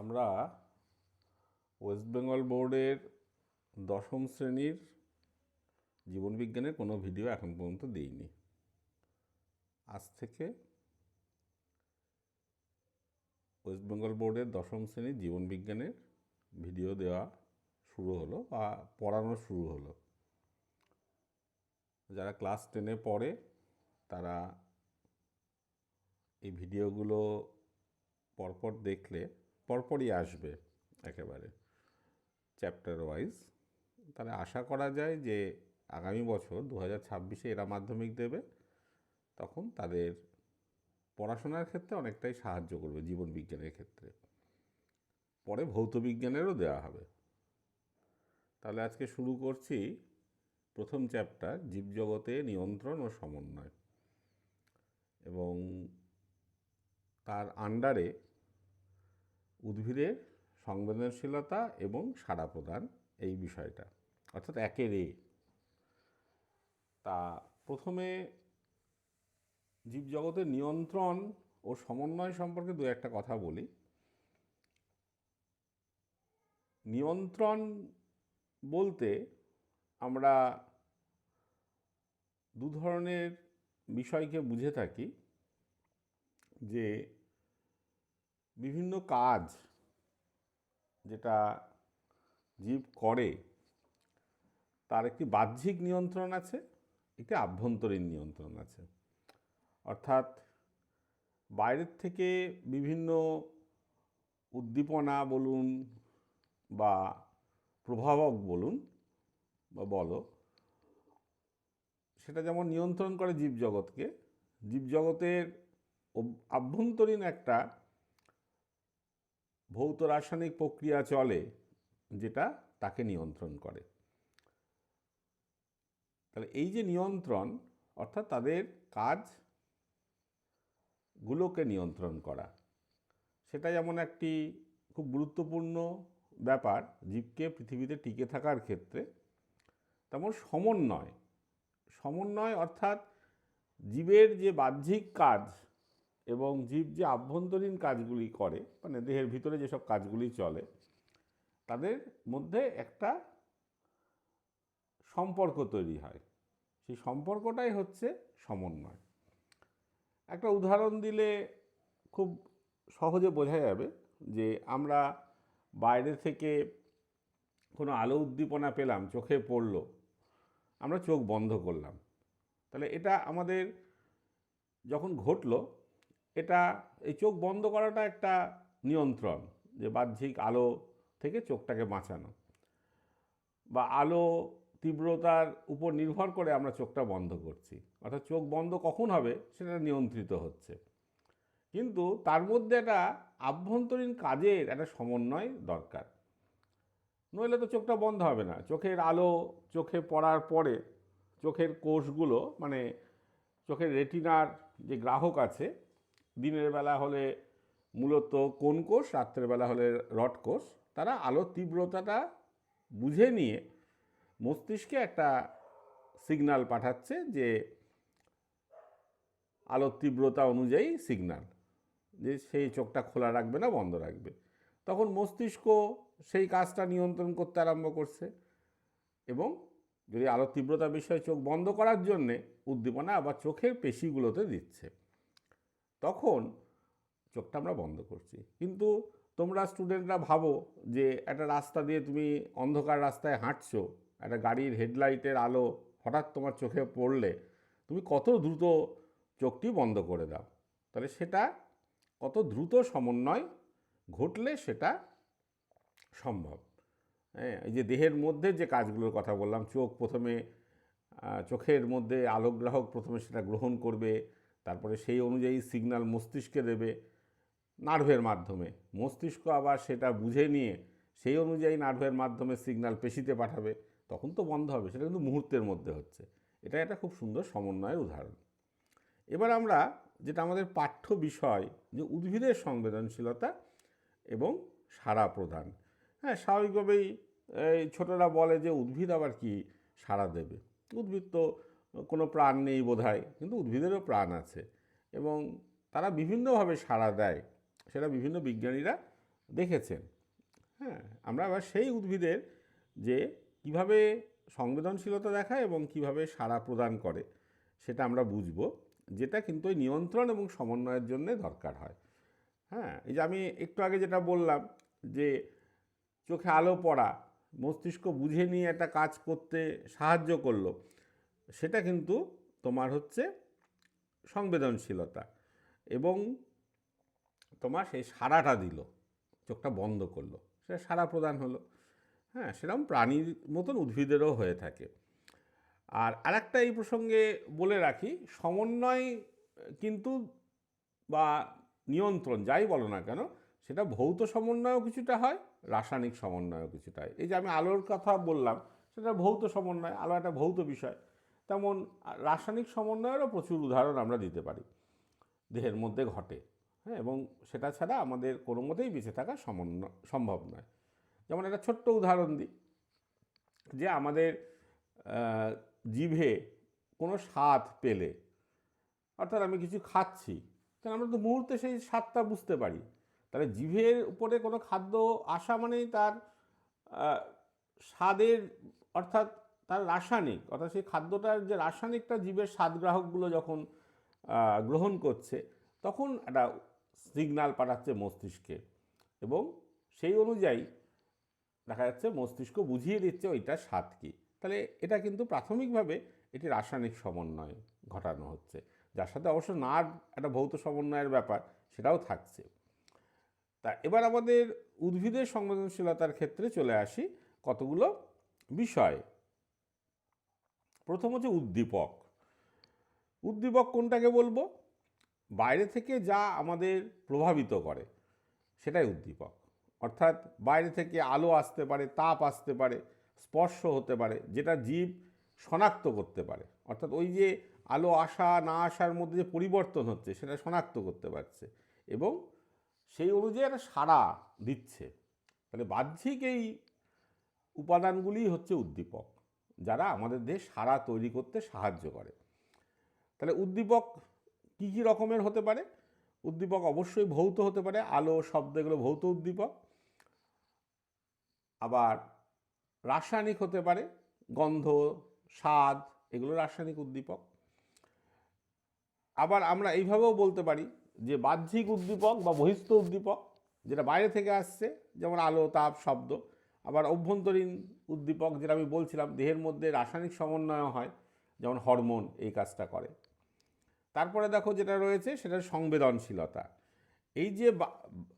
আমরা ওয়েস্ট বেঙ্গল বোর্ডের দশম শ্রেণির জীবনবিজ্ঞানের কোনো ভিডিও এখন পর্যন্ত দিইনি। আজ থেকে ওয়েস্ট বেঙ্গল বোর্ডের দশম শ্রেণির জীবনবিজ্ঞানের ভিডিও দেওয়া শুরু হলো বা পড়ানো শুরু হলো। যারা ক্লাস টেনে পড়ে, তারা এই ভিডিওগুলো পরপর দেখলে পরপরই আসবে একেবারে চ্যাপ্টার ওয়াইজ তাহলে আশা করা যায় যে আগামী বছর দু হাজার ছাব্বিশে এরা মাধ্যমিক দেবে, তখন তাদের পড়াশোনার ক্ষেত্রে অনেকটাই সাহায্য করবে জীবন বিজ্ঞানের ক্ষেত্রে। পরে ভৌত বিজ্ঞানেরও দেওয়া হবে। তাহলে আজকে শুরু করছি প্রথম চ্যাপ্টার, জীবজগতে নিয়ন্ত্রণ ও সমন্বয়। এবং তার আন্ডারে উদ্ভিদের সংবেদনশীলতা এবং সাড়া প্রদান এই বিষয়টা, অর্থাৎ একের এ তা প্রথমে জীবজগতের নিয়ন্ত্রণ ও সমন্বয় সম্পর্কে দু একটা কথা বলি। নিয়ন্ত্রণ বলতে আমরা দু ধরনের বিষয়কে বুঝে থাকি যে বিভিন্ন কাজ যেটা জীব করে, তার একটি বাহ্যিক নিয়ন্ত্রণ আছে, একটি আভ্যন্তরীণ নিয়ন্ত্রণ আছে। অর্থাৎ বাইরের থেকে বিভিন্ন উদ্দীপনা বলুন বা প্রভাবক বলুন বা বলো, সেটা যেমন নিয়ন্ত্রণ করে জীবজগৎকে, জীবজগতের আভ্যন্তরীণ একটা ভৌত রাসায়নিক প্রক্রিয়া চলে যেটা তাকে নিয়ন্ত্রণ করে। তাহলে এই যে নিয়ন্ত্রণ, অর্থাৎ তাদের কাজ গুলোকে নিয়ন্ত্রণ করা, সেটা যেমন একটি খুব গুরুত্বপূর্ণ ব্যাপার, জীবকে পৃথিবীতে টিকে থাকার ক্ষেত্রে, তেমন সমন্বয়। সমন্বয় অর্থাৎ জীবের যে বাহ্যিক কাজ এবং জীব যে আভ্যন্তরীণ কাজগুলি করে মানে দেহের ভিতরে যেসব কাজগুলি চলে, তাদের মধ্যে একটা সম্পর্ক তৈরি হয়। সেই সম্পর্কটাই হচ্ছে সমন্বয়। একটা উদাহরণ দিলে খুব সহজে বোঝা যাবে যে আমরা বাইরে থেকে কোনো আলো উদ্দীপনা পেলাম, চোখে পড়ল, আমরা চোখ বন্ধ করলাম। তাহলে এটা আমাদের যখন ঘটলো এটা এই চোখ বন্ধ করাটা একটা নিয়ন্ত্রণ যে বাহ্যিক আলো থেকে চোখটাকে বাঁচানো। বা আলো তীব্রতার উপর নির্ভর করে আমরা চোখটা বন্ধ করছি। অর্থাৎ চোখ বন্ধ কখন হবে সেটা নিয়ন্ত্রিত হচ্ছে। কিন্তু তার মধ্যে একটা আভ্যন্তরীণ কাজের একটা সমন্বয় দরকার। নইলে তো চোখটা বন্ধ হবে না। চোখের আলো চোখে পড়ার পরে চোখের কোষগুলো মানে চোখের রেটিনার যে গ্রাহক আছে দিনের বেলা হলে মূলত কোন কোষ, রাত্রের বেলা হলে রড কোষ, তারা আলোর তীব্রতাটা বুঝে নিয়ে মস্তিষ্কে একটা সিগন্যাল পাঠাচ্ছে যে আলোর তীব্রতা অনুযায়ী সিগনাল যে সেই চোখটা খোলা রাখবে না, বন্ধ রাখবে। তখন মস্তিষ্ক সেই কাজটা নিয়ন্ত্রণ করতে আরম্ভ করছে এবং যদি আলোর তীব্রতা বিষয়ে চোখ বন্ধ করার জন্যে উদ্দীপনা আবার চোখের পেশিগুলোতে দিচ্ছে। তখন চোখটা আমরা বন্ধ করছি। কিন্তু তোমরা স্টুডেন্টরা ভাবো যে একটা রাস্তা দিয়ে তুমি অন্ধকার রাস্তায় হাঁটছো, একটা গাড়ির হেডলাইটের আলো হঠাৎ তোমার চোখে পড়লে তুমি কত দ্রুত চোখটি বন্ধ করে দাও। তাহলে সেটা কত দ্রুত সমন্বয় ঘটলে সেটা সম্ভব। হ্যাঁ এই যে দেহের মধ্যে যে কাজগুলোর কথা বললাম, চোখ প্রথমে চোখের মধ্যে আলোকগ্রাহক প্রথমে সেটা গ্রহণ করবে তারপরে সেই অনুযায়ী সিগনাল মস্তিষ্কে দেবে নার্ভের মাধ্যমে। মস্তিষ্ক আবার সেটা বুঝে নিয়ে সেই অনুযায়ী নার্ভের মাধ্যমে সিগন্যাল পেশিতে পাঠাবে, তখন তো বন্ধ হবে। সেটা কিন্তু মুহূর্তের মধ্যে হচ্ছে। এটা একটা খুব সুন্দর সমন্বয়ের উদাহরণ। এবার আমরা যেটা আমাদের পাঠ্য বিষয়, যে উদ্ভিদের সংবেদনশীলতা এবং সাড়া প্রদান। হ্যাঁ স্বাভাবিকভাবেই ছোটরা বলে যে উদ্ভিদ আবার কি? সাড়া দেবে। উদ্ভিদ তো কোনো প্রাণ নেই বোধহয়, কিন্তু উদ্ভিদেরও প্রাণ আছে। এবং তারা বিভিন্নভাবে সাড়া দেয়, সেটা বিভিন্ন বিজ্ঞানীরা দেখেছেন। হ্যাঁ আমরা আবার সেই উদ্ভিদের যে কীভাবে সংবেদনশীলতা দেখায় এবং কীভাবে সাড়া প্রদান করে, সেটা আমরা বুঝব, যেটা কিন্তু ওই নিয়ন্ত্রণ এবং সমন্বয়ের জন্য দরকার হয়। হ্যাঁ এই যে আমি একটু আগে যেটা বললাম যে চোখে আলো পড়া, মস্তিষ্ক বুঝে নিয়ে একটা কাজ করতে সাহায্য করল সেটা কিন্তু তোমার হচ্ছে সংবেদনশীলতা এবং তোমার সেই সাড়াটা দিল, চোখটা বন্ধ করল সেটা সাড়া প্রদান হলো। হ্যাঁ সেরকম প্রাণীর মতন উদ্ভিদেরও হয়ে থাকে। আর আরেকটা এই প্রসঙ্গে বলে রাখি, সমন্বয় কিন্তু বা নিয়ন্ত্রণ যাই বলো না কেন, সেটা ভৌত সমন্বয়ও কিছুটা হয়, রাসায়নিক সমন্বয়ও কিছুটা হয়। এই যে আমি আলোর কথা বললাম, সেটা ভৌত সমন্বয়, আলো একটা ভৌত বিষয়। তেমন রাসায়নিক সমন্বয়েরও প্রচুর উদাহরণ আমরা দিতে পারি। দেহের মধ্যে ঘটে হ্যাঁ এবং সেটা ছাড়া আমাদের কোনো মতেই বেঁচে থাকা সমন্বয় সম্ভব নয়। যেমন একটা ছোট্ট উদাহরণ দিই, যে আমাদের জিভে কোনো স্বাদ পেলে, অর্থাৎ আমি কিছু খাচ্ছি, তাহলে আমরা তো মুহূর্তে সেই স্বাদটা বুঝতে পারি। তাহলে জিভের উপরে কোনো খাদ্য আসা মানেই তার স্বাদের, অর্থাৎ তার রাসায়নিক, অর্থাৎ সেই খাদ্যটার যে রাসায়নিকটা জীবের স্বাদগ্রাহকগুলো যখন গ্রহণ করছে, তখন একটা সিগনাল পাঠাচ্ছে মস্তিষ্কে এবং সেই অনুযায়ী দেখা যাচ্ছে মস্তিষ্ক বুঝিয়ে দিচ্ছে ওইটা স্বাদ কী। তাহলে এটা কিন্তু প্রাথমিকভাবে এটি রাসায়নিক সমন্বয় ঘটানো হচ্ছে, যার সাথে অবশ্য নার্ভ একটা ভৌত সমন্বয়ের ব্যাপার সেটাও থাকছে। তা এবার আমাদের উদ্ভিদের সংবেদনশীলতার ক্ষেত্রে চলে আসি কতগুলো বিষয়। প্রথম হচ্ছে উদ্দীপক। উদ্দীপক কোনটাকে বলব? বাইরে থেকে যা আমাদের প্রভাবিত করে, সেটাই উদ্দীপক। অর্থাৎ বাইরে থেকে আলো আসতে পারে, তাপ আসতে পারে, স্পর্শ হতে পারে, যেটা জীব শনাক্ত করতে পারে। অর্থাৎ ওই যে আলো আসা, না আসার মধ্যে যে পরিবর্তন হচ্ছে, সেটা শনাক্ত করতে পারছে এবং সেই অনুযায়ী একটা সাড়া দিচ্ছে। তাহলে বাহ্যিক এই উপাদানগুলি হচ্ছে উদ্দীপক। যারা আমাদের দেহ সারা তৈরি করতে সাহায্য করে। তাহলে উদ্দীপক কী কী রকমের হতে পারে? উদ্দীপক অবশ্যই ভৌত হতে পারে, আলো শব্দ এগুলো ভৌত উদ্দীপক। আবার রাসায়নিক হতে পারে, গন্ধ, স্বাদ, এগুলো রাসায়নিক উদ্দীপক। আবার আমরা এইভাবেও বলতে পারি যে বাহ্যিক উদ্দীপক বা বহিস্থ উদ্দীপক যেটা বাইরে থেকে আসছে, যেমন আলো, তাপ, শব্দ, আবার অভ্যন্তরীণ উদ্দীপক, যেটা আমি বলছিলাম, দেহের মধ্যে রাসায়নিক সমন্বয় হয়, যেমন হরমোন এই কাজটা করে। তারপরে দেখো যেটা রয়েছে, সেটা সংবেদনশীলতা। এই যে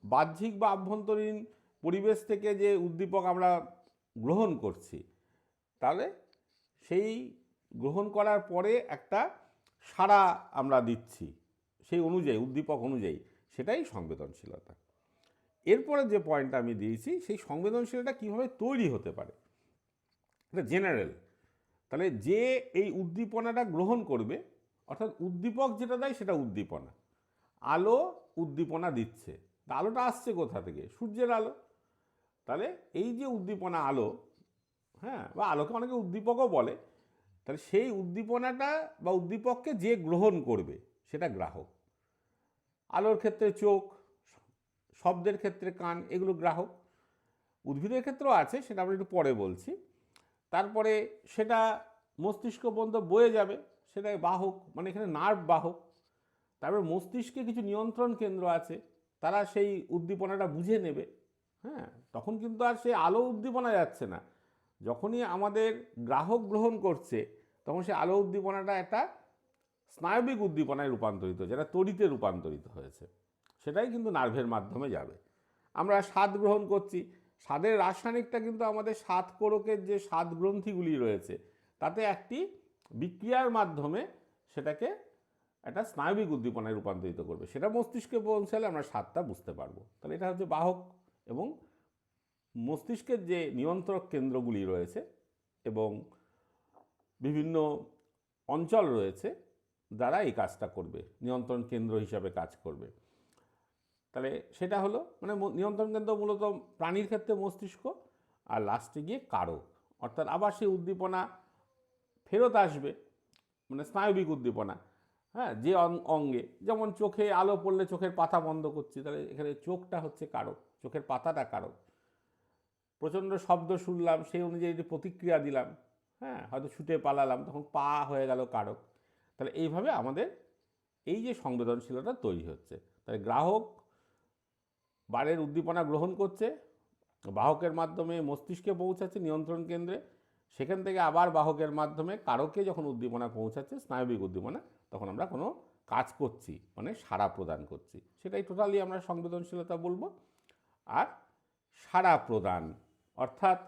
বাহ্যিক বা আভ্যন্তরীণ পরিবেশ থেকে যে উদ্দীপক আমরা গ্রহণ করছি, তাহলে সেই গ্রহণ করার পরে একটা সাড়া আমরা দিচ্ছি, সেই অনুযায়ী, উদ্দীপক অনুযায়ী, সেটাই সংবেদনশীলতা। এরপরে যে পয়েন্টটা আমি দিয়েছি, সেই সংবেদনশীলতা কীভাবে তৈরি হতে পারে? এটা জেনারেল তাহলে যে এই উদ্দীপনাটা গ্রহণ করবে, অর্থাৎ উদ্দীপক যেটা দেয় সেটা উদ্দীপনা। আলো উদ্দীপনা দিচ্ছে। তা আলোটা আসছে কোথা থেকে? সূর্যের আলো। তাহলে এই যে উদ্দীপনা আলো হ্যাঁ বা আলোকে অনেকে উদ্দীপকও বলে, তাহলে সেই উদ্দীপনাটা বা উদ্দীপককে যে গ্রহণ করবে সেটা গ্রাহক। আলোর ক্ষেত্রে চোখ, শব্দের ক্ষেত্রে কান, এগুলো গ্রাহক। উদ্ভিদের ক্ষেত্রেও আছে, সেটা আমরা একটু পরে বলছি। তারপরে সেটা মস্তিষ্ক পর্যন্ত বয়ে যাবে, সেটাই বাহক মানে এখানে নার্ভ বাহক। তারপরে মস্তিষ্কে কিছু নিয়ন্ত্রণ কেন্দ্র আছে, তারা সেই উদ্দীপনাটা বুঝে নেবে। হ্যাঁ তখন কিন্তু আর সে আলো উদ্দীপনা যাচ্ছে না। যখনই আমাদের গ্রাহক গ্রহণ করছে, তখন সে আলো উদ্দীপনাটা একটা স্নায়বিক উদ্দীপনায় রূপান্তরিত, যেটা তড়িতে রূপান্তরিত হয়েছে। সেটাই কিন্তু নার্ভের মাধ্যমে যাবে। আমরা স্বাদ গ্রহণ করছি স্বাদের রাসায়নিকটা কিন্তু আমাদের স্বাদ কোরকের যে স্বাদ গ্রন্থিগুলি রয়েছে, তাতে একটি বিক্রিয়ার মাধ্যমে সেটাকে একটা স্নায়বিক উদ্দীপনায় রূপান্তরিত করবে। সেটা মস্তিষ্কে পৌঁছালে আমরা স্বাদটা বুঝতে পারব। তাহলে এটা হচ্ছে বাহক এবং মস্তিষ্কের যে নিয়ন্ত্রক কেন্দ্রগুলি রয়েছে এবং বিভিন্ন অঞ্চল রয়েছে যারা এই কাজটা করবে, নিয়ন্ত্রণ কেন্দ্র হিসাবে কাজ করবে। তাহলে সেটা হলো মানে নিয়ন্ত্রণ কেন্দ্র মূলত প্রাণীর ক্ষেত্রে মস্তিষ্ক আর লাস্টে গিয়ে কারক অর্থাৎ আবার সেই উদ্দীপনা ফেরত আসবে মানে স্নায়বিক উদ্দীপনা হ্যাঁ যে অঙ্গে। যেমন চোখে আলো পড়লে চোখের পাতা বন্ধ করছি, তাহলে এখানে চোখটা হচ্ছে কারক চোখের পাতাটা কারক প্রচণ্ড শব্দ শুনলাম, সেই অনুযায়ী যদি প্রতিক্রিয়া দিলাম হ্যাঁ হয়তো ছুটে পালালাম, তখন পা হয়ে গেল কারক তাহলে এইভাবে আমাদের এই যে সংবেদনশীলতা তৈরি হচ্ছে। তাহলে গ্রাহক বারের উদ্দীপনা গ্রহণ করছে, বাহকের মাধ্যমে মস্তিষ্কে পৌঁছাচ্ছে নিয়ন্ত্রণ কেন্দ্রে, সেখান থেকে আবার বাহকের মাধ্যমে কারকে যখন উদ্দীপনা পৌঁছাচ্ছে, স্নায়বিক উদ্দীপনা, তখন আমরা কোনো কাজ করছি মানে সাড়া প্রদান করছি। সেটাই টোটালি আমরা সংবেদনশীলতা বলব। আর সাড়া প্রদান, অর্থাৎ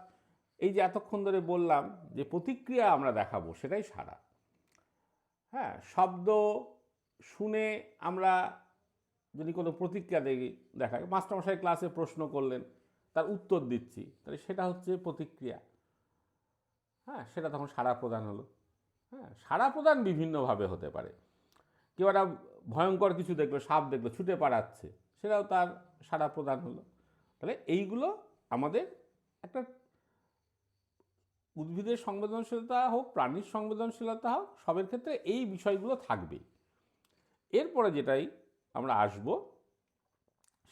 এই যে এতক্ষণ ধরে বললাম যে প্রতিক্রিয়া আমরা দেখাবো, সেটাই সাড়া। হ্যাঁ শব্দ শুনে আমরা যদি কোনো প্রতিক্রিয়া দেখি দেখাই মাস্টারমশাই ক্লাসে প্রশ্ন করলেন, তার উত্তর দিচ্ছি। তাহলে সেটা হচ্ছে প্রতিক্রিয়া। হ্যাঁ সেটা তখন সাড়া প্রদান হলো। হ্যাঁ সাড়া প্রদান বিভিন্নভাবে হতে পারে। কেউ একটা ভয়ঙ্কর কিছু দেখল, সাপ দেখল, ছুটে পাড়াচ্ছে সেটাও তার সাড়া প্রদান হলো। তাহলে এইগুলো আমাদের একটা উদ্ভিদের সংবেদনশীলতা হোক, প্রাণীর সংবেদনশীলতা হোক, সবের ক্ষেত্রে এই বিষয়গুলো থাকবেই। এরপরে যেটাই আমরা আসব।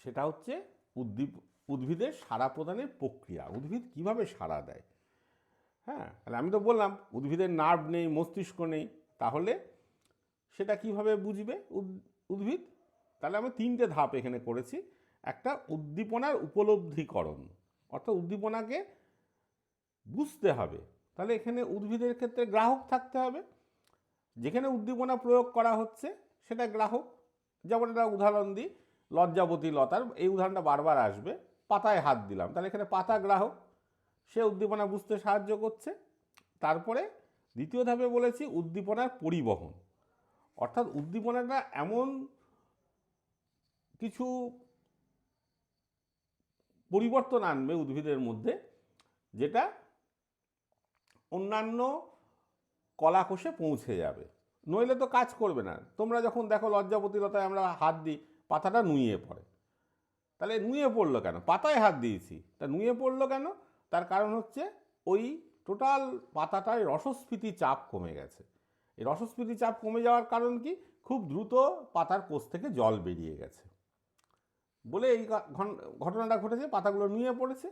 সেটা হচ্ছে উদ্দীপ, উদ্ভিদের সাড়া প্রদানের প্রক্রিয়া। উদ্ভিদ কীভাবে সাড়া দেয়? হ্যাঁ তাহলে আমি তো বললাম, উদ্ভিদের নার্ভ নেই, মস্তিষ্ক নেই। তাহলে সেটা কীভাবে বুঝবে উদ- উদ্ভিদ? তাহলে আমরা তিনটে ধাপ এখানে করেছি। একটা উদ্দীপনার উপলব্ধিকরণ, অর্থাৎ উদ্দীপনাকে বুঝতে হবে। তাহলে এখানে উদ্ভিদের ক্ষেত্রে গ্রাহক থাকতে হবে। যেখানে উদ্দীপনা প্রয়োগ করা হচ্ছে, সেটা গ্রাহক। যেমন একটা উদাহরণ দিই, লজ্জাবতী লতার, এই উদাহরণটা বারবার আসবে, পাতায় হাত দিলাম। তাহলে এখানে পাতা গ্রাহক, সে উদ্দীপনা বুঝতে সাহায্য করছে। তারপরে দ্বিতীয় ধাপে বলেছি উদ্দীপনার পরিবহন। অর্থাৎ উদ্দীপনাটা এমন কিছু পরিবর্তন আনবে উদ্ভিদের মধ্যে, যেটা অন্যান্য কলাকোষে পৌঁছে যাবে। নইলে তো কাজ করবে না। তোমরা যখন দেখো লজ্জাপতিলতায় আমরা হাত দিই, পাতাটা নুয়ে পড়ে। তাহলে নুয়ে পড়ল কেন? পাতায় হাত দিয়েছি। তা নুয়ে পড়ল কেন? তার কারণ হচ্ছে ওই টোটাল পাতাটায় রসস্ফীতি চাপ কমে গেছে। এই রসস্ফীতি চাপ কমে যাওয়ার কারণ কি? খুব দ্রুত পাতার কোষ থেকে জল বেরিয়ে গেছে। বলে এই ঘটনাটা ঘটেছে, পাতাগুলো নুয়ে পড়েছে।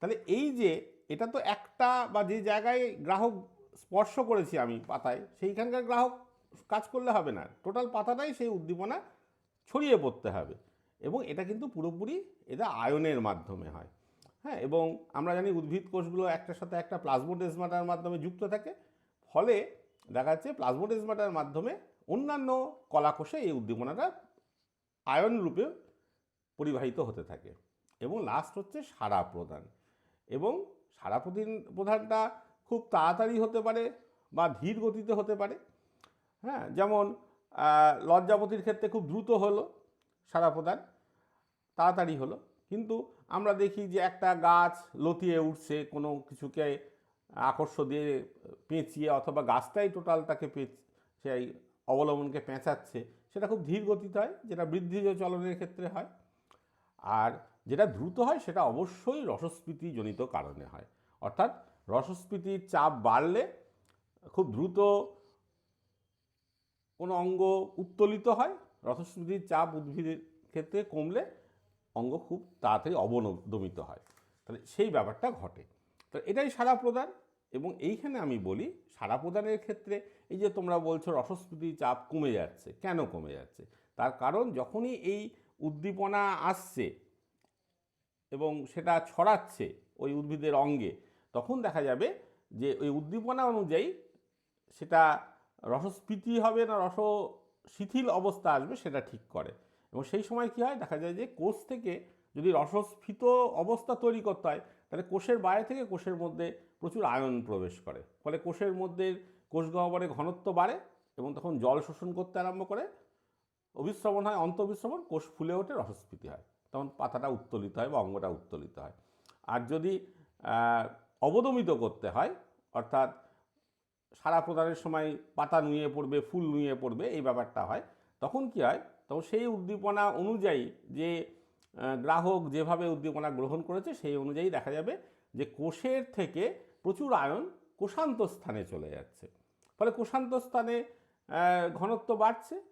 তাহলে এই যে এটা তো একটা বা যে জায়গায় গ্রাহক স্পর্শ করেছি আমি পাতায়, সেইখানকার গ্রাহক কাজ করলে হবে না। টোটাল পাতাটাই সেই উদ্দীপনা ছড়িয়ে পড়তে হবে। এবং এটা কিন্তু পুরোপুরি এটা আয়নের মাধ্যমে হয়। হ্যাঁ এবং আমরা জানি উদ্ভিদ কোষগুলো একটার সাথে একটা প্লাজমোডেজমাটার মাধ্যমে যুক্ত থাকে। ফলে দেখা যাচ্ছে প্লাজমোডেজমাটার মাধ্যমে অন্যান্য কলাকোষে এই উদ্দীপনাটা আয়ন রূপে পরিবাহিত হতে থাকে। এবং লাস্ট হচ্ছে সারা প্রদান। এবং সাড়া প্রদিন প্রদানটা খুব তাড়াতাড়ি হতে পারে বা ধীর গতিতে হতে পারে। হ্যাঁ যেমন লজ্জাপতির ক্ষেত্রে খুব দ্রুত হলো সারা প্রদান, তাড়াতাড়ি হলো। কিন্তু আমরা দেখি যে একটা গাছ লতিয়ে উঠছে, কোনো কিছুকে আকর্ষ দিয়ে পেঁচিয়ে অথবা গাছটাই টোটাল তাকে পেঁচ, সেই অবলম্বনকে পেঁচাচ্ছে, সেটা খুব ধীর গতিতে হয়, যেটা বৃদ্ধিজ চলনের ক্ষেত্রে হয়। আর যেটা দ্রুত হয়, সেটা অবশ্যই রসস্ফীতিজনিত কারণে হয়। অর্থাৎ রসস্ফীতির চাপ বাড়লে খুব দ্রুত কোনো অঙ্গ উত্তোলিত হয় রসস্ফীতির চাপ উদ্ভিদের ক্ষেত্রে কমলে অঙ্গ খুব তাড়াতাড়ি অবনমিত হয়। তাহলে সেই ব্যাপারটা ঘটে। তো এটাই সাড়া প্রদান এবং এইখানে আমি বলি, সাড়া প্রদানের ক্ষেত্রে এই যে তোমরা বলছো রসস্ফীতির চাপ কমে যাচ্ছে, কেন কমে যাচ্ছে? তার কারণ যখনই এই উদ্দীপনা আসছে এবং সেটা ছড়াচ্ছে ওই উদ্ভিদের অঙ্গে, তখন দেখা যাবে যে ওই উদ্দীপনা অনুযায়ী সেটা রসস্ফীতি হবে না রস শিথিল অবস্থা আসবে সেটা ঠিক করে। এবং সেই সময় কি হয়? দেখা যায় যে কোষ থেকে যদি রসস্ফীত অবস্থা তৈরি করতে হয়, তাহলে কোষের বাইরে থেকে কোষের মধ্যে প্রচুর আয়ন প্রবেশ করে। ফলে কোষের মধ্যে কোষ গহ্বরে ঘনত্ব বাড়ে এবং তখন জল শোষণ করতে আরম্ভ করে। অভিশ্রবণ হয় অন্ত অন্তঃবিশ্রবণ, কোষ ফুলে ওঠে, রসস্ফীতি হয়। তখন পাতাটা উত্তোলিত হয় বা অঙ্গটা উত্তোলিত হয়। আর যদি অবদমিত করতে হয়, অর্থাৎ সারা প্রদানের সময় পাতা নুয়ে পড়বে, ফুল নুয়ে পড়বে, এই ব্যাপারটা হয়। তখন কি হয়? তখন সেই উদ্দীপনা অনুযায়ী যে গ্রাহক যেভাবে উদ্দীপনা গ্রহণ করেছে, সেই অনুযায়ী দেখা যাবে যে, কোষের থেকে প্রচুর আয়ন কোষান্ত স্থানে চলে যাচ্ছে। ফলে কোষান্ত স্থানে ঘনত্ব বাড়ছে।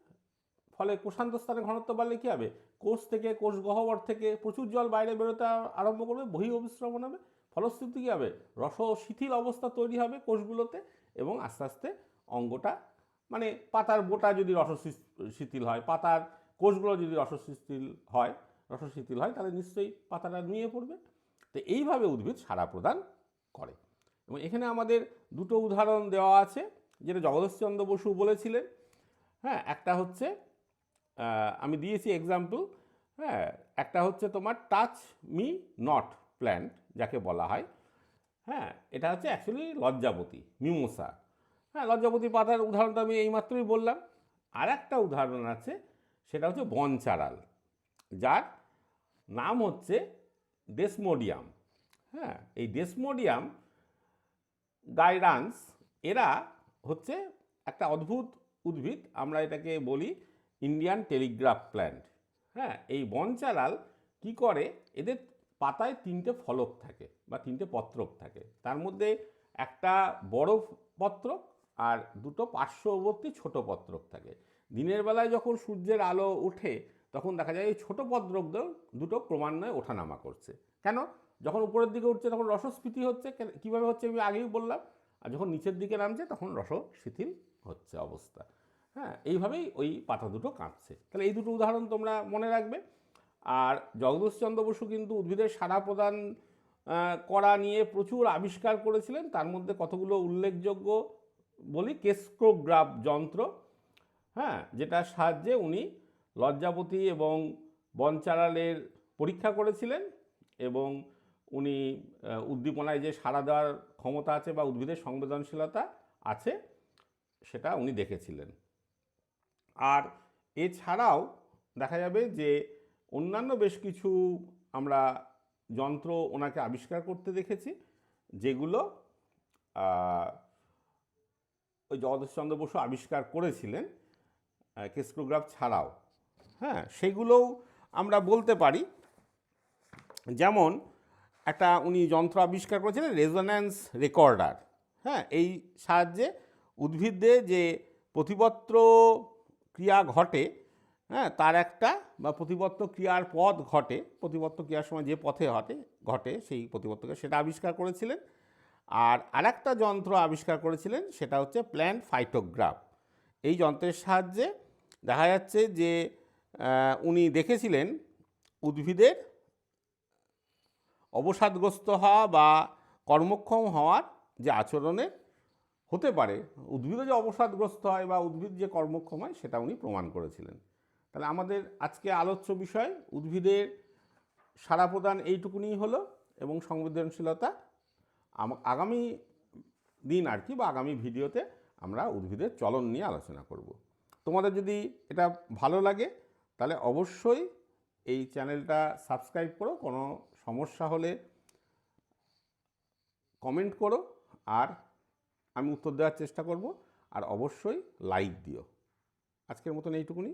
ফলে কোষান্ত স্থানে ঘনত্ব বাড়লে কী হবে? কোষ থেকে কোষ গহ্বর থেকে প্রচুর জল বাইরে বেরোতে আরম্ভ করবে, বহি অবিশ্রমণ হবে। ফলশ্রুতি কী হবে? রস শিথিল অবস্থা তৈরি হবে কোষগুলোতে। এবং আস্তে আস্তে অঙ্গটা মানে পাতার বোটা যদি রস শিথিল হয়, পাতার কোষগুলো যদি রস শিথিল হয় রস শিথিল হয়, তাহলে নিশ্চয়ই পাতাটা নুয়ে পড়বে। তো এইভাবে উদ্ভিদ সারা প্রদান করে। এবং এখানে আমাদের দুটো উদাহরণ দেওয়া আছে, যেটা জগদীশচন্দ্র বসু বলেছিলেন। হ্যাঁ একটা হচ্ছে আমি দিয়েছি এক্সাম্পল হ্যাঁ একটা হচ্ছে তোমার টাচ মি নট প্ল্যান্ট যাকে বলা হয়। হ্যাঁ এটা হচ্ছে অ্যাকচুয়ালি লজ্জাপতি মিমোসা হ্যাঁ লজ্জাপতি পাতার উদাহরণটা আমি এইমাত্রই বললাম। আর একটা উদাহরণ আছে, সেটা হচ্ছে বনচারাল, যার নাম হচ্ছে ডেসমোডিয়াম। হ্যাঁ এই ডেসমোডিয়াম গাইডান্স, এরা হচ্ছে একটা অদ্ভুত উদ্ভিদ, আমরা এটাকে বলি ইন্ডিয়ান টেলিগ্রাফ প্ল্যান্ট। হ্যাঁ এই বনচালাল কি করে? এদের পাতায় তিনটে ফলক থাকে বা তিনটে পত্রক থাকে। তার মধ্যে একটা বড় পত্রক আর দুটো পার্শ্ববর্তী ছোট পত্রক থাকে। দিনের বেলায় যখন সূর্যের আলো ওঠে, তখন দেখা যায় এই ছোটো পত্রকদের দুটো ক্রমান্বয়ে ওঠানামা করছে। কেন? যখন উপরের দিকে উঠছে, তখন রসস্ফীতি হচ্ছে। কীভাবে হচ্ছে আমি আগেই বললাম। আর যখন নিচের দিকে নামছে, তখন রস শিথিল হচ্ছে অবস্থা। হ্যাঁ এইভাবেই ওই পাতা দুটো কাঁপছে। তাহলে এই দুটো উদাহরণ তোমরা মনে রাখবে। আর জগদীশচন্দ্র বসু কিন্তু উদ্ভিদের সাড়া প্রদান করা নিয়ে প্রচুর আবিষ্কার করেছিলেন। তার মধ্যে কতগুলো উল্লেখযোগ্য বলি? কেস্ক্রোগ্রাফ যন্ত্র হ্যাঁ যেটার সাহায্যে উনি লজ্জাপতি এবং বনচারালের পরীক্ষা করেছিলেন এবং উনি উদ্দীপনায় যে সাড়া দেওয়ার ক্ষমতা আছে বা উদ্ভিদের সংবেদনশীলতা আছে, সেটা উনি দেখেছিলেন। আর এছাড়াও দেখা যাবে যে অন্যান্য বেশ কিছু আমরা যন্ত্র ওনাকে আবিষ্কার করতে দেখেছি, যেগুলো ওই জগদীশচন্দ্র বসু আবিষ্কার করেছিলেন কেস্ক্রোগ্রাফ ছাড়াও। হ্যাঁ সেগুলোও আমরা বলতে পারি। যেমন, একটা উনি যন্ত্র আবিষ্কার করেছিলেন রেজোন্যান্স রেকর্ডার। হ্যাঁ এই সাহায্যে উদ্ভিদে যে প্রতিপত্র ক্রিয়া ঘটে হ্যাঁ তার একটা বা প্রতিপত্র ক্রিয়ার পথ ঘটে। প্রতিপত্র ক্রিয়ার সময় যে পথে ঘটে ঘটে সেই প্রতিপত্রকে সেটা আবিষ্কার করেছিলেন। আর আরেকটা যন্ত্র আবিষ্কার করেছিলেন, সেটা হচ্ছে প্ল্যান্ট ফাইটোগ্রাফ। এই যন্ত্রের সাহায্যে দেখা যাচ্ছে যে উনি দেখেছিলেন উদ্ভিদের অবসাদগ্রস্ত হওয়া বা কর্মক্ষম হওয়ার যে আচরণের হতে পারে। উদ্ভিদও যে অবসাদগ্রস্ত হয় বা উদ্ভিদ যে কর্মক্ষম হয়, সেটা উনি প্রমাণ করেছিলেন। তাহলে আমাদের আজকে আলোচ্য বিষয় উদ্ভিদের সারা প্রদান এইটুকুনি হলো এবং সংবেদনশীলতা। আগামী দিন আর কি বা আগামী ভিডিওতে আমরা উদ্ভিদের চলন নিয়ে আলোচনা করব। তোমাদের যদি এটা ভালো লাগে তাহলে অবশ্যই এই চ্যানেলটা সাবস্ক্রাইব করো, কোনো সমস্যা হলে কমেন্ট করো আর আমি উত্তর দেওয়ার চেষ্টা করব। আর অবশ্যই লাইক দিও। আজকের মতন এইটুকুনি।